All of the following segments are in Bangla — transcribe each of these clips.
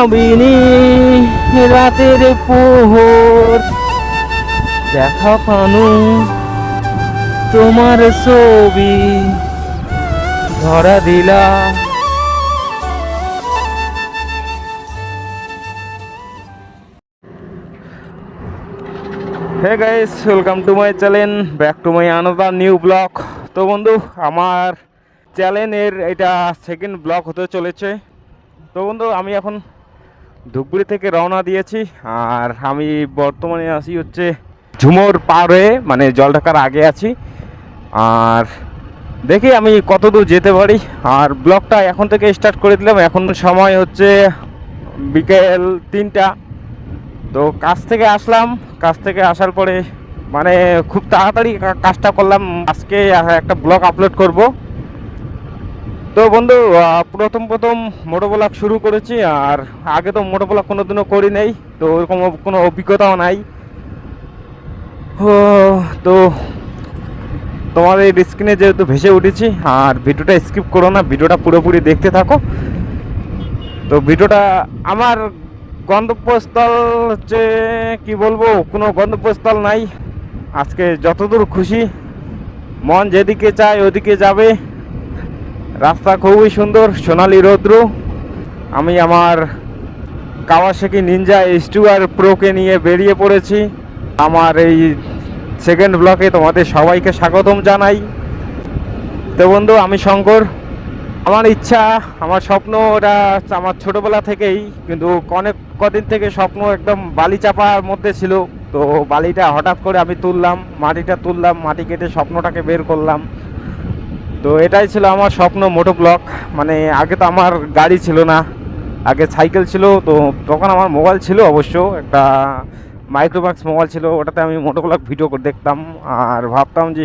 মায়াবিনী রাতের পোহর। দেখা পানু তোমার ছবি, ধরা দিলা। Hey guys welcome to my channel back to my another new vlog তো বন্ধু, আমার চ্যানেলের এটা সেকেন্ড ব্লগ হতে চলেছে। তো বন্ধু, আমি এখন ধূপগুড়ি থেকে রওনা দিয়েছি, আর আমি বর্তমানে আছি হচ্ছে ঝুমোর পার হয়ে মানে জল ঢাকার আগে আছি। আর দেখি আমি কত দূর যেতে পারি। আর ব্লগটা এখন থেকে স্টার্ট করে দিলাম। এখন সময় হচ্ছে বিকেল তিনটা। তো কাজ থেকে আসলাম। কাজ থেকে আসার পরে মানে খুব তাড়াতাড়ি কাজটা করলাম। আজকে একটা ব্লগ আপলোড করব। তো বন্ধু প্রথম প্রথম মোটো ব্লগ শুরু করেছি আর আগে তো মোটো ব্লগ কোনোদিনও করি নেই, তো ওরকম কোনো অভিজ্ঞতাও নাই। তো এই স্ক্রিনে যেহেতু ভেসে উঠেছি, আর ভিডিওটা স্কিপ করো না, ভিডিওটা পুরোপুরি দেখতে থাকো। তো ভিডিওটা আমার গন্তব্যস্থল হচ্ছে, কি বলব, কোনো গন্তব্যস্থল নাই। আজকে যতদূর খুশি, মন যেদিকে চায় ওদিকে যাবে। রাস্তা খুবই সুন্দর, সোনালি রৌদ্র। আমি আমার Kawasaki Ninja S two R প্রোকে নিয়ে বেরিয়ে পড়েছি। আমার এই সেকেন্ড ব্লকে তোমাদের সবাইকে স্বাগতম জানাই। তো বন্ধু, আমি শঙ্কর। আমার ইচ্ছা, আমার স্বপ্ন ওটা আমার ছোটোবেলা থেকেই, কিন্তু অনেক কদিন থেকে স্বপ্ন একদম বালি চাপার মধ্যে ছিল। তো বালিটা হঠাৎ করে আমি তুললাম, মাটিটা তুললাম, মাটি কেটে স্বপ্নটাকে বের করলাম। তো এটাই ছিল আমার স্বপ্ন মোটো ব্লক। মানে আগে তো আমার গাড়ি ছিল না। আগে সাইকেল ছিল, তো তখন আমার মোবাইল ছিল অবশ্য। একটা মাইক্রোম্যাক্স মোবাইল ছিল, ওটাতে আমি মোটো ব্লগ ভিডিও করে দেখতাম। আর ভাবতাম যে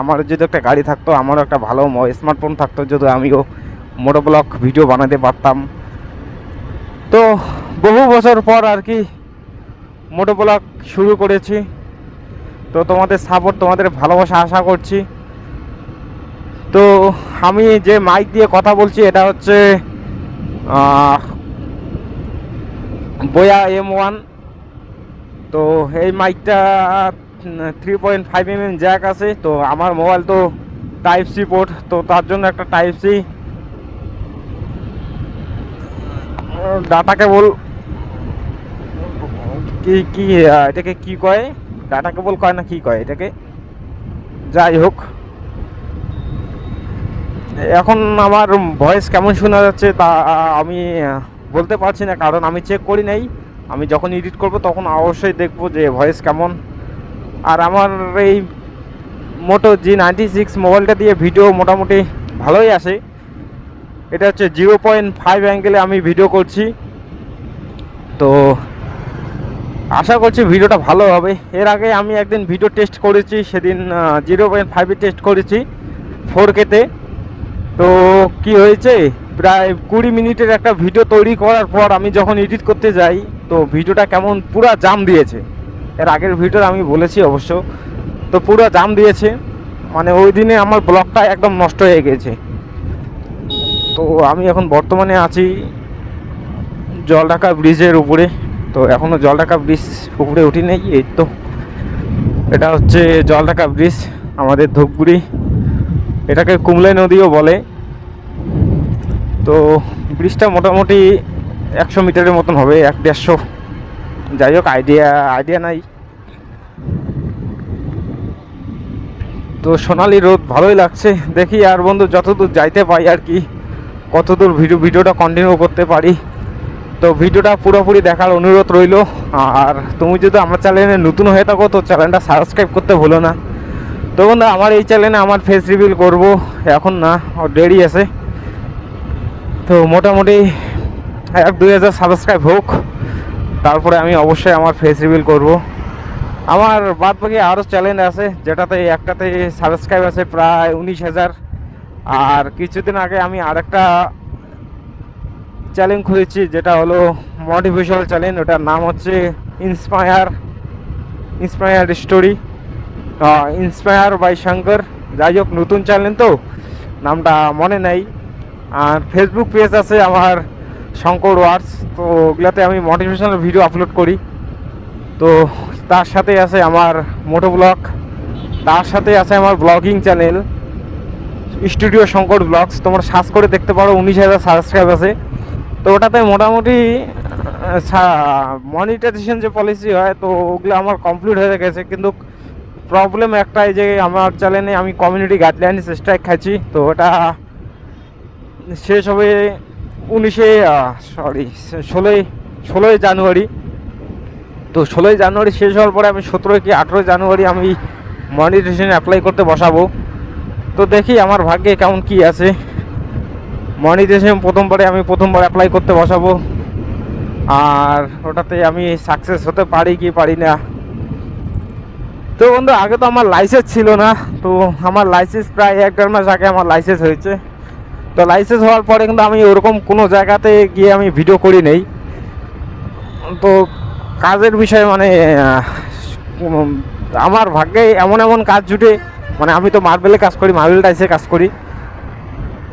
আমার যদি একটা গাড়ি থাকতো, আমারও একটা ভালো স্মার্টফোন থাকতো, যদি আমিও মোটো ব্লগ ভিডিও বানাতে পারতাম। তো বহু বছর পর আর কি মোটো ব্লগ শুরু করেছি। তো তোমাদের সাপোর্ট তোমাদের ভালোবাসা আশা করছি। তো আমি যে মাইক দিয়ে কথা বলছি, এটা হচ্ছে বোয়া এম ওয়ান তো এই মাইকটা three point five M M jack আছে, তো আমার মোবাইল তো টাইপ সি পোর্ট তো তার জন্য একটা টাইপ সি ডাটা কেবল কি কি এটাকে কি কয়? ডাটা কেবল কয় না কি কয় এটাকে? যাই হোক। এখন আমার ভয়েস কেমন শোনা যাচ্ছে তা আমি বলতে পারছি না, কারণ আমি চেক করি নাই। আমি যখন এডিট করব তখন অবশ্যই দেখব যে ভয়েস কেমন। আর আমার এই মোটো জি নাইনটি সিক্স মোবাইলটা দিয়ে ভিডিও মোটামুটি ভালোই আসে। এটা হচ্ছে জিরো পয়েন্ট ফাইভ অ্যাঙ্গেলে আমি ভিডিও করছি। তো আশা করছি ভিডিওটা ভালো হবে। এর আগে আমি একদিন ভিডিও টেস্ট করেছি, সেদিন জিরো পয়েন্ট ফাইভে টেস্ট করেছি। ফোর কেতে তো কি হয়েছে? প্রায় কুড়ি মিনিটের একটা ভিডিও তৈরি করার পর আমি যখন এডিট করতে যাই, তো ভিডিওটা কেমন পুরা জাম দিয়েছে। এর আগের ভিডিও আমি বলেছি অবশ্য। তো পুরো জাম দিয়েছে। মানে ওই দিনে আমার ব্লগটা একদম নষ্ট হয়ে গেছে। তো আমি এখন বর্তমানে আছি জলঢাকা ব্রিজের উপরে। তো এখনও জলঢাকা ব্রিজ উপরে উঠি নেই। এই তো, এটা হচ্ছে জলঢাকা ব্রিজ, আমাদের ধূপগুড়ি। এটাকে কুমলাই নদীও বলে। তো ব্রিজটা মোটামুটি একশো মিটারের মতন হবে, এক দেড়শো। যাই হোক আইডিয়া আইডিয়া নাই। তো সোনালি রোদ ভালোই লাগছে, দেখি আর বন্ধু যতদূর যাইতে পাই আর কি, কতদূর ভিডিও, ভিডিওটা কন্টিনিউ করতে পারি। তো ভিডিওটা পুরোপুরি দেখার অনুরোধ রইল। আর তুমি যদি আমার চ্যানেলে নতুন হয়ে থাকো, তো চ্যানেলটা সাবস্ক্রাইব করতে ভুলো না। তো বন্ধু আমার এই চ্যানেলে আমার ফেস রিভিল করব। এখন না ওর দেরি আছে। তো মোটামুটি এক দুই হাজার সাবস্ক্রাইব হোক, তারপরে আমি অবশ্যই আমার ফেস রিভিল করব। আমার বাদ বাকি আরও চ্যানেল আছে, যেটাতে একটাতে সাবস্ক্রাইব আছে প্রায় উনিশ হাজার। আর কিছুদিন আগে আমি আরেকটা চ্যানেল খুলেছি, যেটা হলো মোটিভেশনাল চ্যানেল ওটার নাম হচ্ছে inspire inspire story inspire by Shankar যাই হোক নতুন চ্যানেল তো, নামটা মনে নাই। আর ফেসবুক পেজ আছে আমার শঙ্কর ওয়ার্স তো ওগুলাতে আমি মোটিভেশনাল ভিডিও আপলোড করি। তো তার সাথে আছে আমার মোটো ব্লগ তার সাথে আছে আমার ব্লগিং চ্যানেল স্টুডিও শঙ্কর ব্লগস তোমরা সার্চ করে দেখতে পারো, উনিশ হাজার সাবস্ক্রাইব আছে। তো ওটাতে মোটামুটি মনিটাইজেশন যে পলিসি হয়, তো ওগুলো আমার কমপ্লিট হয়ে গেছে। কিন্তু প্রবলেম একটাই যে আমার চ্যানেলে আমি কমিউনিটি গাইডলাইন স্ট্রাইক খাচ্ছি তো ওটা শেষ হবে উনিশে সরি ষোলোই ষোলোই জানুয়ারি। তো ষোলোই জানুয়ারি শেষ হওয়ার পরে আমি সতেরোই কি আঠেরোই জানুয়ারি আমি মনিটাইজেশন অ্যাপ্লাই করতে বসাবো। তো দেখি আমার ভাগ্যে কেমন কি আছে। মনিটাইজেশন প্রথমবারে আমি প্রথমবার অ্যাপ্লাই করতে বসাবো। আর ওটাতে আমি সাকসেস হতে পারি কি পারি না তো বন্ধু, আগে তো আমার লাইসেন্স ছিল না, তো আমার লাইসেন্স প্রায় এক দেড় মাস আগে আমার লাইসেন্স হয়েছে। তো লাইসেন্স হওয়ার পরে কিন্তু আমি ওরকম কোনো জায়গাতে গিয়ে আমি ভিডিও করি নেই। তো কাজের বিষয়ে মানে আমার ভাগ্যে এমন এমন কাজ জুটে মানে আমি তো মার্বেলে কাজ করি, মার্বেল টাইসে কাজ করি।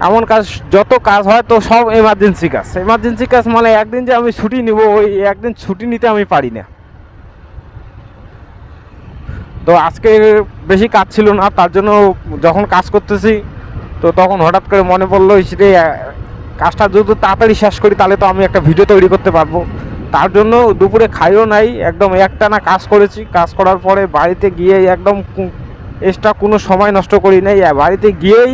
এমন কাজ, যত কাজ হয় তো সব এমার্জেন্সি কাজ। এমার্জেন্সি কাজ মানে একদিন যে আমি ছুটি নিব, ওই একদিন ছুটি নিতে আমি পারি না। তো আজকে বেশি কাজ ছিল না, তার জন্য যখন কাজ করতেছি, তো তখন হঠাৎ করে মনে পড়ল যে কাজটা যদি তাড়াতাড়ি শেষ করি, তাহলে তো আমি একটা ভিডিও তৈরি করতে পারব। তার জন্য দুপুরে খাইও নাই, একদম একটানা কাজ করেছি। কাজ করার পরে বাড়িতে গিয়ে একদম এক্সট্রা কোনো সময় নষ্ট করি নাই। বাড়িতে গিয়েই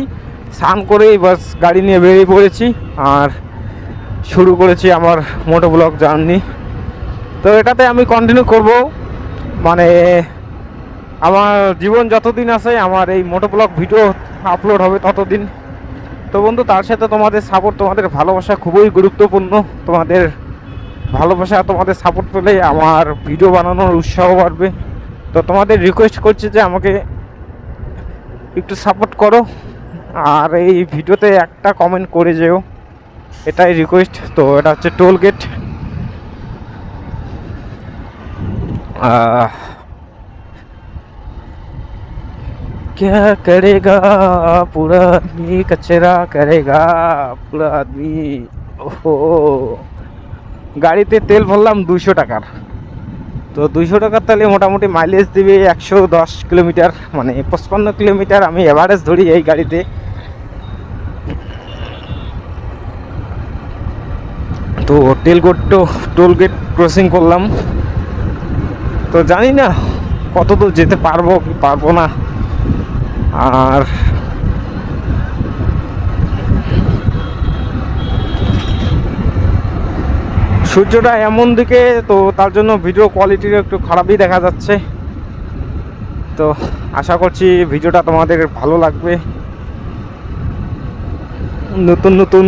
স্নান করেই বাস গাড়ি নিয়ে বেরিয়ে পড়েছি। আর শুরু করেছি আমার মোটো ব্লগ জার্নি তো এটাতে আমি কন্টিনিউ করব। মানে আমার জীবন যতদিন আছে, আমার এই মোটো ব্লগ ভিডিও আপলোড হবে ততদিন। তো বন্ধু, তার সাথে তোমাদের সাপোর্ট তোমাদের ভালোবাসা খুবই গুরুত্বপূর্ণ। তোমাদের ভালোবাসা, তোমাদের সাপোর্ট পেলে আমার ভিডিও বানানোর উৎসাহ বাড়বে। তো তোমাদের রিকোয়েস্ট করছি যে আমাকে একটু সাপোর্ট করো। আর এই ভিডিওতে একটা কমেন্ট করে যেও। এটাই রিকোয়েস্ট তো এটা হচ্ছে টোল গেট क्या करेगा पूरा आदमी कचरा करेगा पूरा आदमी ওহো গাড়িতে তেল ভরলাম দুইশো টাকার তো দুইশো টাকার তেলে মোটামুটি মাইলেজ দিবে একশো দশ কিলোমিটার মানে পঁচপান্ন কিলোমিটার আমি এভারেজ ধরি এই গাড়িতে তো টেল গেট তো টোল গেট ক্রসিং করলাম তো জানি না কত দূর যেতে পারবো কি পারবো না আর সূর্যটা এমন দিকে, তো তার জন্য ভিডিও কোয়ালিটির একটু খারাপই দেখা যাচ্ছে। তো আশা করছি ভিডিওটা তোমাদের ভালো লাগবে। নতুন নতুন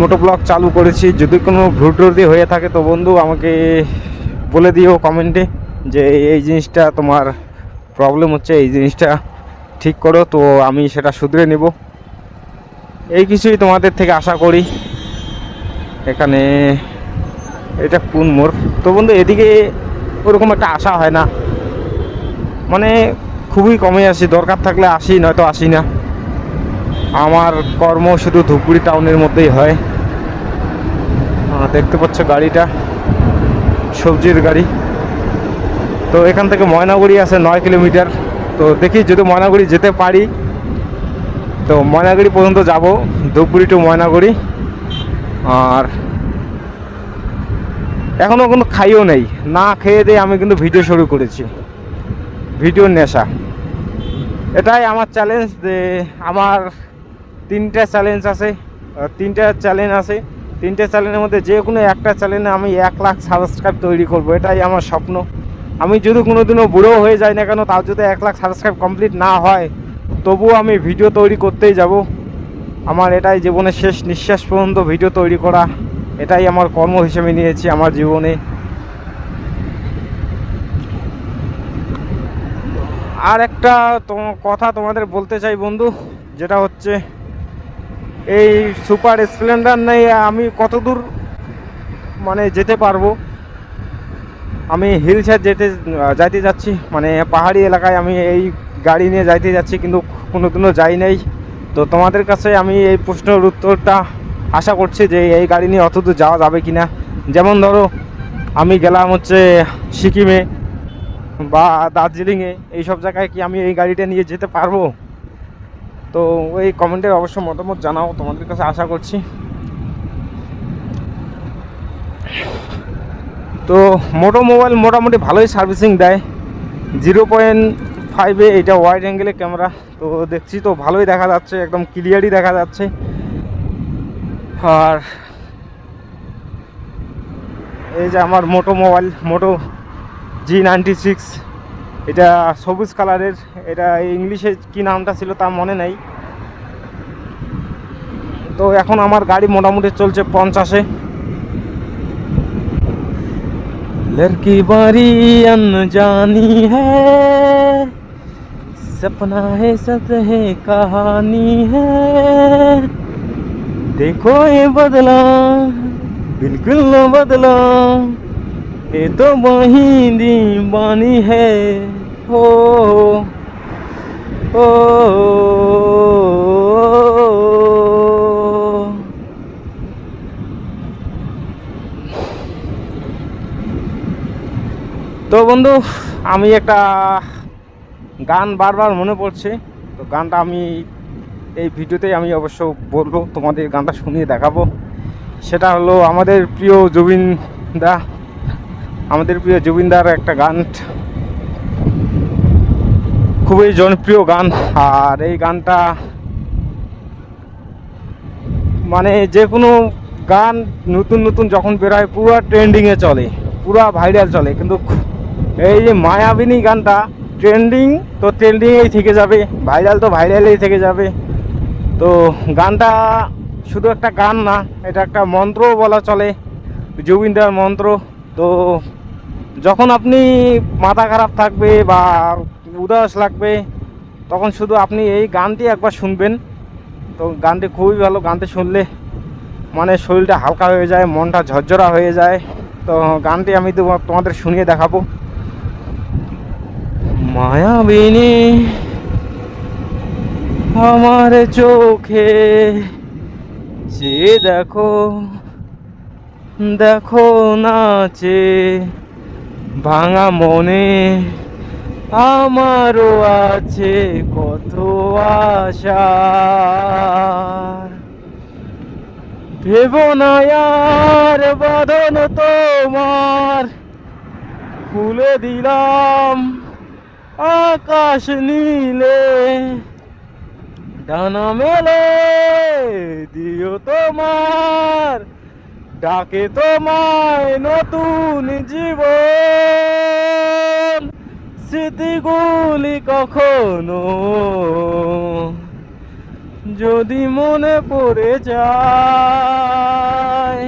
মোটো ব্লগ চালু করেছি। যদি কোনো ভুল টুটি হয়ে থাকে, তো বন্ধু আমাকে বলে দিও কমেন্টে যে এই জিনিসটা তোমার প্রবলেম হচ্ছে, এই জিনিসটা ঠিক করো, তো আমি সেটা শুধরে নেব। এই কিছুই তোমাদের থেকে আশা করি। এখানে এটা কোন মোড়? তো বন্ধু, এদিকে ওরকম একটা আশা হয় না। মানে খুবই কমে আসি, দরকার থাকলে আসি, নয়তো আসি না। আমার কর্ম শুধু ধূপগুড়ি টাউনের মধ্যেই হয়। দেখতে পাচ্ছ গাড়িটা, সবজির গাড়ি। তো এখান থেকে ময়নাগুড়ি আছে নয় কিলোমিটার। তো দেখি যদি ময়নাগুড়ি যেতে পারি। তো ময়নাগুড়ি পর্যন্ত যাব, ধূপগুড়ি টু ময়নাগুড়ি। আর এখনও কিন্তু খাইও নেই। না খেয়ে দিয়ে আমি কিন্তু ভিডিও শুরু করেছি। ভিডিওর নেশা। এটাই আমার চ্যালেঞ্জ যে আমার তিনটা চ্যালেঞ্জ আছে। তিনটা চ্যালেঞ্জ আছে। তিনটে চ্যানেলের মধ্যে যে কোনো একটা চ্যানেলে আমি এক লাখ সাবস্ক্রাইব তৈরি করব। এটাই আমার স্বপ্ন। আমি যদি কোনো দিনও বুড়ো হয়ে যাই না কেন, তার যদি এক লাখ সাবস্ক্রাইব কমপ্লিট না হয়, তবুও আমি ভিডিও তৈরি করতেই যাব। আমার এটাই জীবনের শেষ নিঃশ্বাস পর্যন্ত ভিডিও তৈরি করা, এটাই আমার কর্ম হিসেবে নিয়েছি আমার জীবনে। আর একটা কথা তোমাদের বলতে চাই বন্ধু, যেটা হচ্ছে, এই সুপার স্প্লেন্ডার নেই আমি কত দূর মানে যেতে পারব? আমি হিল সাইড যেতে, যাইতে যাচ্ছি মানে পাহাড়ি এলাকায় আমি এই গাড়ি নিয়ে যাইতে যাচ্ছি, কিন্তু কোনো দিনও যাই নাই। তো তোমাদের কাছে আমি এই প্রশ্নের উত্তরটা আশা করছি যে এই গাড়ি নিয়ে অত দূর যাওয়া যাবে কি না যেমন ধরো, আমি গেলাম হচ্ছে সিকিমে বা দার্জিলিংয়ে, এইসব জায়গায় কি আমি এই গাড়িটা নিয়ে যেতে পারব? তো ওই কমেন্টের অবশ্য মতামত জানাও, তোমাদের কাছে আশা করছি। তো মোটো মোবাইল মোটামুটি ভালোই সার্ভিসিং দেয়। জিরো পয়েন্ট ফাইভে এটা ওয়াইড অ্যাঙ্গেলের ক্যামেরা তো দেখছি তো ভালোই দেখা যাচ্ছে, একদম ক্লিয়ারই দেখা যাচ্ছে। আর এই যে আমার Moto mobile, Moto G ninety six এটা সবুজ কালারের এটা ইংলিশে কি নামটা ছিল তা মনে নাই। তো এখন আমার গাড়ি মোটামুটি চলছে পঞ্চাশে। लड़की बारी अनजानी है। सपना है सत है कहानी है। देखो ये बदला बिल्कुल न बदला। ये तो वही दीवानी है। हो ओ, তো বন্ধু, আমি একটা গান বারবার মনে পড়ছে। তো গানটা আমি এই ভিডিওতেই আমি অবশ্য বলব, তোমাদের গানটা শুনিয়ে দেখাবো। সেটা হলো আমাদের প্রিয় জুবিন দা। আমাদের প্রিয় জুবিনদার একটা গান। খুবই জনপ্রিয় গান। আর এই গানটা মানে যে কোনো গান নতুন নতুন যখন বেরোয় পুরো ট্রেন্ডিংয়ে চলে, পুরো ভাইরাল চলে। কিন্তু এই যে মায়াবিনী গানটা ট্রেন্ডিং তো ট্রেন্ডিংয়েই থেকে যাবে ভাইরাল তো ভাইরালেই থেকে যাবে। তো গানটা শুধু একটা গান না, এটা একটা মন্ত্র বলা চলে, জুবিনদার মন্ত্র। তো যখন আপনি মাথা খারাপ থাকবে বা উদাস লাগবে, তখন শুধু আপনি এই গানটি একবার শুনবেন। তো গানটি খুবই ভালো, গানটি শুনলে মানে শরীরটা হালকা হয়ে যায়, মনটা ঝরঝরা হয়ে যায়। তো গানটি আমি তোমা- তোমাদের শুনিয়ে দেখাবো। মায়াবিনী আমার চোখে। যে দেখো দেখো নাচে, ভাঙা মনে আমারও আছে কত আশা। ভেব না আর বাঁধন তোমার, খুলে দিলাম আকাশ নীলে, ডানা মেলে, দিও তোমার, ডাকে তোমায় নতুন জীবন। স্মৃতিগুলি কখনো যদি মনে পড়ে যায়,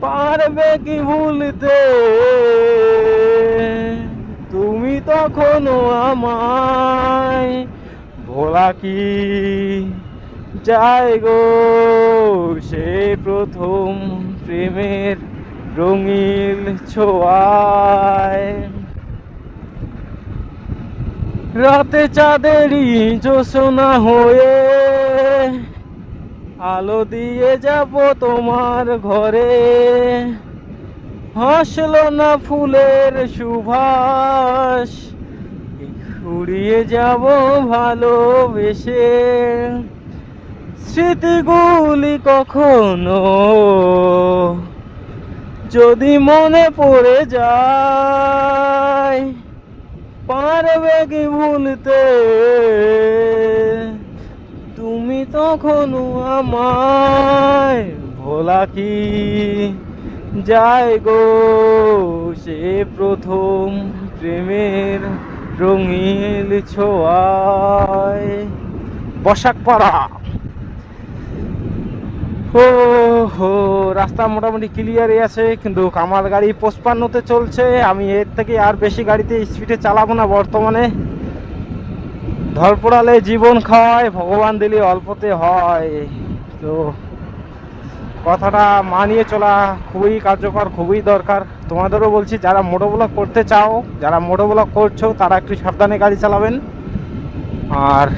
পারবে কি ভুলতে? তখনও আমায়। ভোলা কি যায় গো সে প্রথম প্রেমের রঙিল ছোঁয়ায়? রাতে চাঁদেরই জোসনা হয়ে আলো দিয়ে যাব তোমার ঘরে। হাসলো না ফুলের সুভাষ। উড়িয়ে যাব ভালোবেসে। স্মৃতিগুলি কখনো যদি মনে পড়ে যায়, পারবে কি ভুলতে? তুমি তখনও আমায় ভোলা কি? যায় গো, সে প্রথম প্রেমের রঙিল ছোঁয়ায়। বসাক পাড়া। ও হো, রাস্তা মোটামুটি ক্লিয়ারই আছে, কিন্তু আমার গাড়ি পঁচপান্নতে চলছে। আমি এর থেকে আর বেশি গাড়িতে স্পিডে চালাবো না বর্তমানে। ধরপড়ালে জীবন খায় ভগবান দিলে অল্পতে হয়। তো কথাটা মানিয়ে চলা খুবই কার্যকর, খুবই দরকার। তোমাদেরও বলছি, যারা মোটো ব্লক করতে চাও, যারা মোটো ব্লক করছ, তারা একটু সাবধানে গাড়ি চালাবেন। আর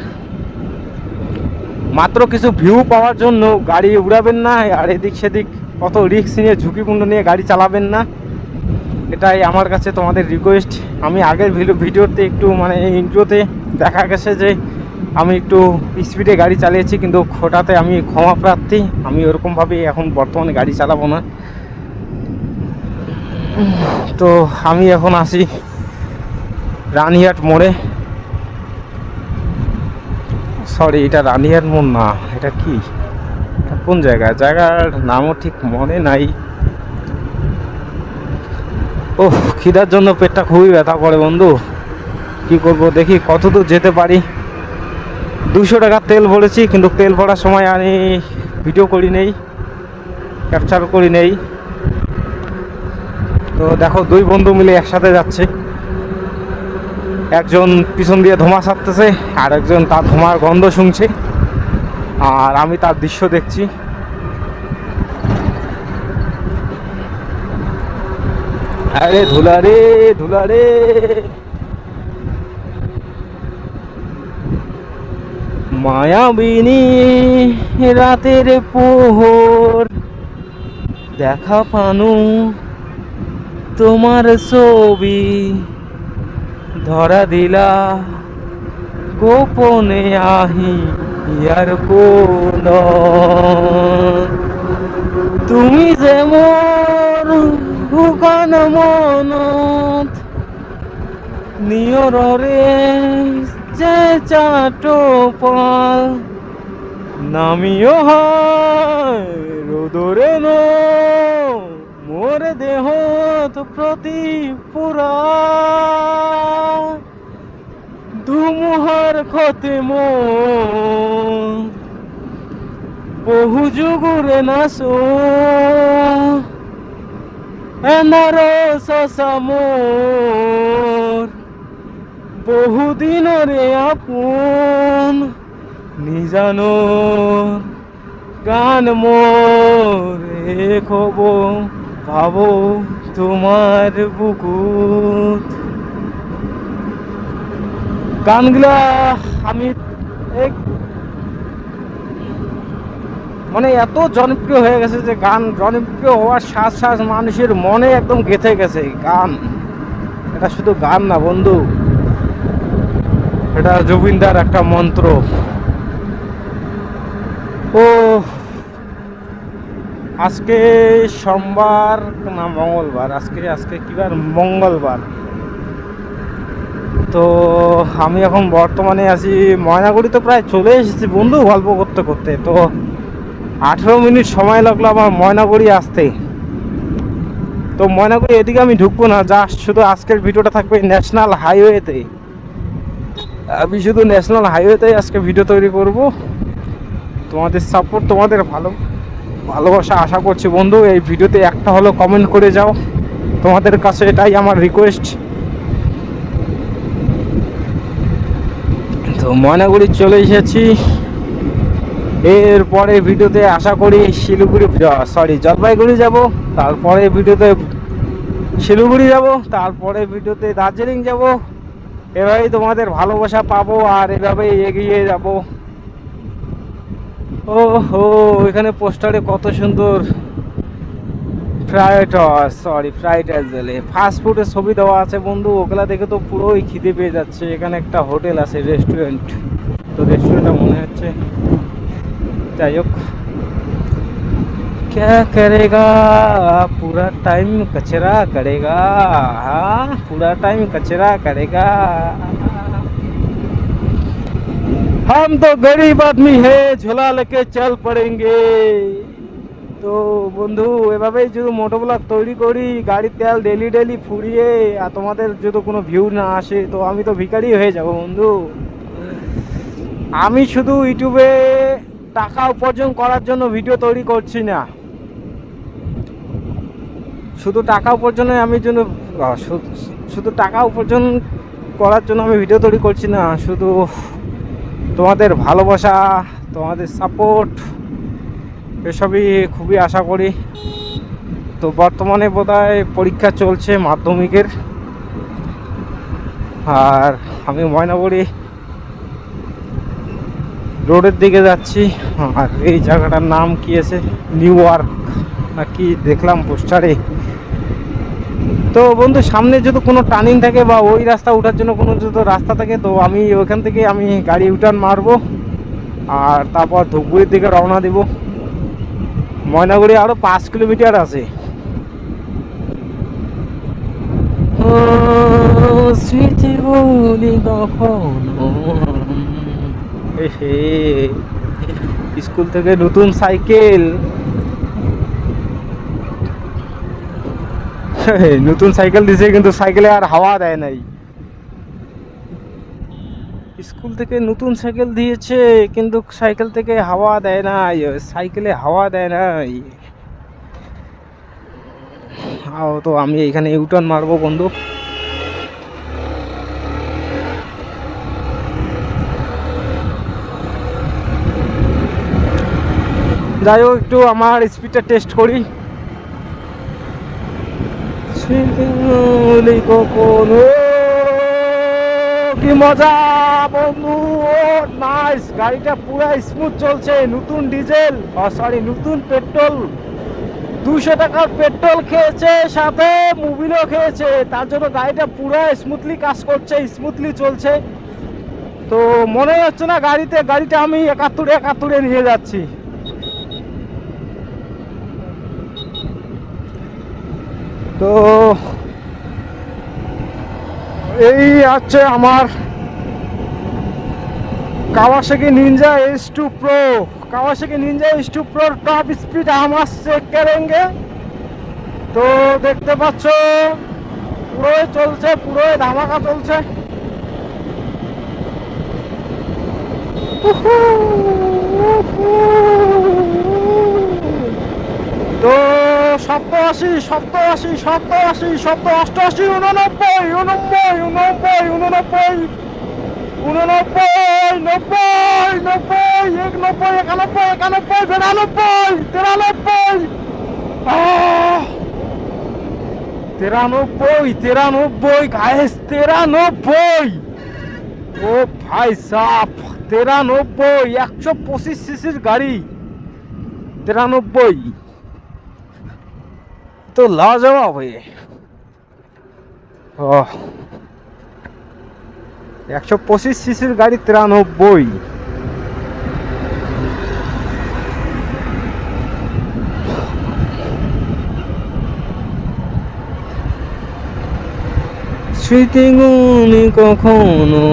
মাত্র কিছু ভিউ পাওয়ার জন্য গাড়ি উড়াবেন না, আর এদিক সেদিক কত রিস্ক নিয়ে, ঝুঁকিপূর্ণ নিয়ে গাড়ি চালাবেন না। এটাই আমার কাছে তোমাদের রিকোয়েস্ট আমি আগের ভিডিও ভিডিওতে একটু মানে ইন্ট্রোতে দেখা গেছে যে আমি একটু স্পিডে গাড়ি চালিয়েছি, কিন্তু খোটাতে আমি ক্ষমা প্রার্থী। আমি ওরকমভাবে এখন বর্তমানে গাড়ি চালাবো না। তো আমি এখন আসি রানিহাট মোড়ে। সরি এটা রানিহাট মোড় না, এটা কি? কোন জায়গা? জায়গার নামও ঠিক মনে নাই। ও খিদার জন্য পেটটা খুবই ব্যথা করে বন্ধু। কি করব দেখি কত দূর যেতে পারি? দুশো টাকার তেল ভরেছি কিন্তু তেল ভরার সময় আমি ভিডিও করি নেই ক্যাপচার করি নেই। তো দেখো, দুই বন্ধু মিলে একসাথে যাচ্ছে। একজন পিছন দিয়ে ধোঁয়া ছাড়তেছে, আর একজন তার ধোঁয়ার গন্ধ শুনছে, আর আমি তার দৃশ্য দেখছি। আরে ধুলা রে ধুলা রে। মায়াবিনী রাতের পোহর। দেখা পানু তোমার ছবি। ধরা দিলা গোপনে আহি ইয়ার কোন তুমি যে মোর হুকান মনত নিয়রে যে চাটো পাল নামিও হয় রোদরে মোর দেহ প্রতি পুরা। ধুমুহার ক্ষতে মো বহু যুগুরে নাসো এনার সামোর বহুদিন রে আপন, নিজানো গান মোরে খব, ভাবো তোমার বুকুত। গানগুলা আমি মানে এত জনপ্রিয় হয়ে গেছে যে গান জনপ্রিয় হওয়ার সাথ সাথ মানুষের মনে একদম গেঁথে গেছে গান। এটা শুধু গান না, বন্ধু। এটা জুবিনদার একটা মন্ত্র। ও, আজকে সোমবার না মঙ্গলবার, আজকে আজকে কি বার? মঙ্গলবার। তো আমি এখন বর্তমানে আছি, ময়নাগুড়ি তো প্রায় চলে এসেছি বন্ধু গল্প করতে করতে। তো আঠেরো মিনিট সময় লাগল আমার ময়নাগুড়ি আসতে। তো ময়নাগুড়ি এদিকে আমি ঢুকবো না, জাস্ট শুধু আজকের ভিডিওটা থাকবে ন্যাশনাল হাইওয়েতে। আমি শুধু ন্যাশনাল হাইওয়েতে আজকে ভিডিও তৈরি করব। তোমাদের সাপোর্ট তোমাদের ভালো, ভালোবাসা আশা করছি। বন্ধু, এই ভিডিওতে একটা হলো কমেন্ট করে যাও। তোমাদের কাছে এটাই আমার রিকোয়েস্ট তো ময়নাগুড়ি চলে এসেছি। এরপরে ভিডিওতে আশা করি শিলিগুড়ি সরি জলপাইগুড়ি যাব। তারপরে ভিডিওতে শিলিগুড়ি যাব। তারপরে ভিডিওতে দার্জিলিং যাব। এভাবেই তোমাদের ভালোবাসা পাবো আর এভাবেই এগিয়ে যাব। ও হো এখানে পোস্টারে কত সুন্দর ফ্রাইড সরি, ফ্রাইড রাইস বলে ফাস্ট ফুডের ছবি দেওয়া আছে বন্ধু, ওগুলা দেখে তো পুরোই খিদে পেয়ে যাচ্ছে। এখানে একটা হোটেল আছে রেস্টুরেন্ট তো রেস্টুরেন্টটা মনে হচ্ছে, যাই হোক। क्या करेगा पूरा टाइम कचरा करेगा हाँ पूरा टाइम कचरा करेगा हम तो गरीब आदमी है झोला लेके चल पड़ेंगे তো বন্ধু এভাবেই যদি মোটো ব্লগ তৈরি করি গাড়ির তেল ডেলি ডেলি ফুরিয়ে আর তোমাদের যদি কোনো ভিউ না আসে তো আমি তো ভিখারি হয়ে যাব বন্ধু আমি শুধু ইউটিউবে টাকা উপার্জন করার জন্য ভিডিও তৈরি করছি না শুধু টাকা উপার্জনে আমি জন্য শুধু টাকা উপার্জন করার জন্য আমি ভিডিও তৈরি করছি না, শুধু তোমাদের ভালোবাসা, তোমাদের সাপোর্ট এসবই খুবই আশা করি। তো বর্তমানে বোধহয় পরীক্ষা চলছে মাধ্যমিকের। আর আমি ময়নাগুড়ি রোডের দিকে যাচ্ছি, আর এই জায়গাটার নাম কি আছে? নিউ ইয়র্ক, না কি দেখলাম পোস্টারে? তো বন্ধু সামনে যদি কোনো টার্নিং থাকে বা ওই রাস্তা ওঠার জন্য কোনো যদি রাস্তা থাকে তো আমি ওখান থেকে আমি গাড়ি ইউটার্ন মারবো আর তারপর ধূপগুড়ির দিকে রওনা দিব। ময়নাগুড়ি আরও পাঁচ কিলোমিটার আছে। স্কুল থেকে নতুন সাইকেল। নতুন সাইকেল দিছে, কিন্তু সাইকেলে আর হাওয়া দেয় নাই। স্কুল থেকে নতুন সাইকেল দিয়েছে, কিন্তু সাইকেল থেকে হাওয়া দেয় নাই সাইকেলে হাওয়া দেয় নাই। তো আমি এখানে ইউটার্ন মারবো, বন্ধু। যাই হোক, একটু আমার স্পিডটা টেস্ট করি। স্মৃতি কখনো কি মজা, বন্ধু? নাইস গাড়িটা পুরো স্মুথ চলছে, নতুন ডিজেল সরি নতুন পেট্রোল দুশো টাকার পেট্রোল খেয়েছে, সাথে মোবিলও খেয়েছে। তার জন্য গাড়িটা পুরো স্মুথলি কাজ করছে স্মুথলি চলছে। তো মনে হচ্ছে না গাড়িতে, গাড়িটা আমি একাত্তরে একাত্তরে নিয়ে যাচ্ছি। তো এই হচ্ছে আমার Kawasaki Ninja S two pro Kawasaki Ninja S two প্রোর top speed আমার চেক করেঙ্গে তো দেখতে পাচ্ছ, পুরোই চলছে, পুরোই ধামাকা চলছে। উহু উহু। তো সপ্তআশি সপ্তআশি সপ্তআশি সপ্ত অষ্টআশি উননব্বই উনব্বই উনব্বই উননব্বই উননব্বই, নব্বই নব্বই এক নব্বই একানব্বই একানব্বই বিরানব্বই তিরানব্বই! তিরানব্বই তিরানব্বই গায়েস তিরানব্বই। ও ভাই সাপ, তিরানব্বই, একশো পঁচিশ সিসির গাড়ি। তিরানব্বই। তো লাজবাব হয়ে। ও একশো পঁচিশ সিসির গাড়ি তিরানব্বই। স্মৃতিগুলি কখনো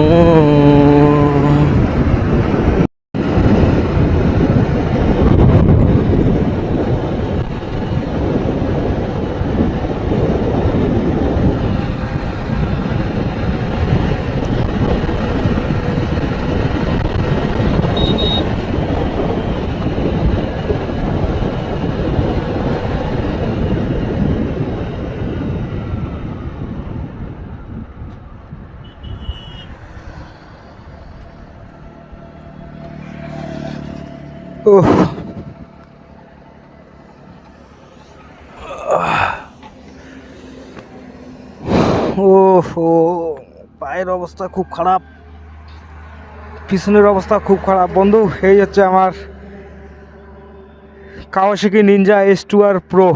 ও, পায়ের অবস্থা খুব খারাপ। পিছনের অবস্থা খুব খারাপ। বন্ধু, এই হচ্ছে আমার Kawasaki Ninja S two R pro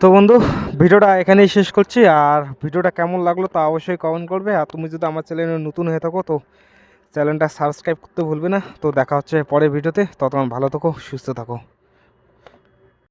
তো বন্ধু, ভিডিওটা এখানেই শেষ করছি। আর ভিডিওটা কেমন লাগল তা অবশ্যই কমেন্ট করবে। আর তুমি যদি আমার চ্যানেলে নতুন হয়ে থাকো, তো চ্যানেলটা সাবস্ক্রাইব করতে ভুলবে না। তো দেখা হচ্ছে পরের ভিডিওতে। ততক্ষণ ভালো থাকো, সুস্থ থাকো।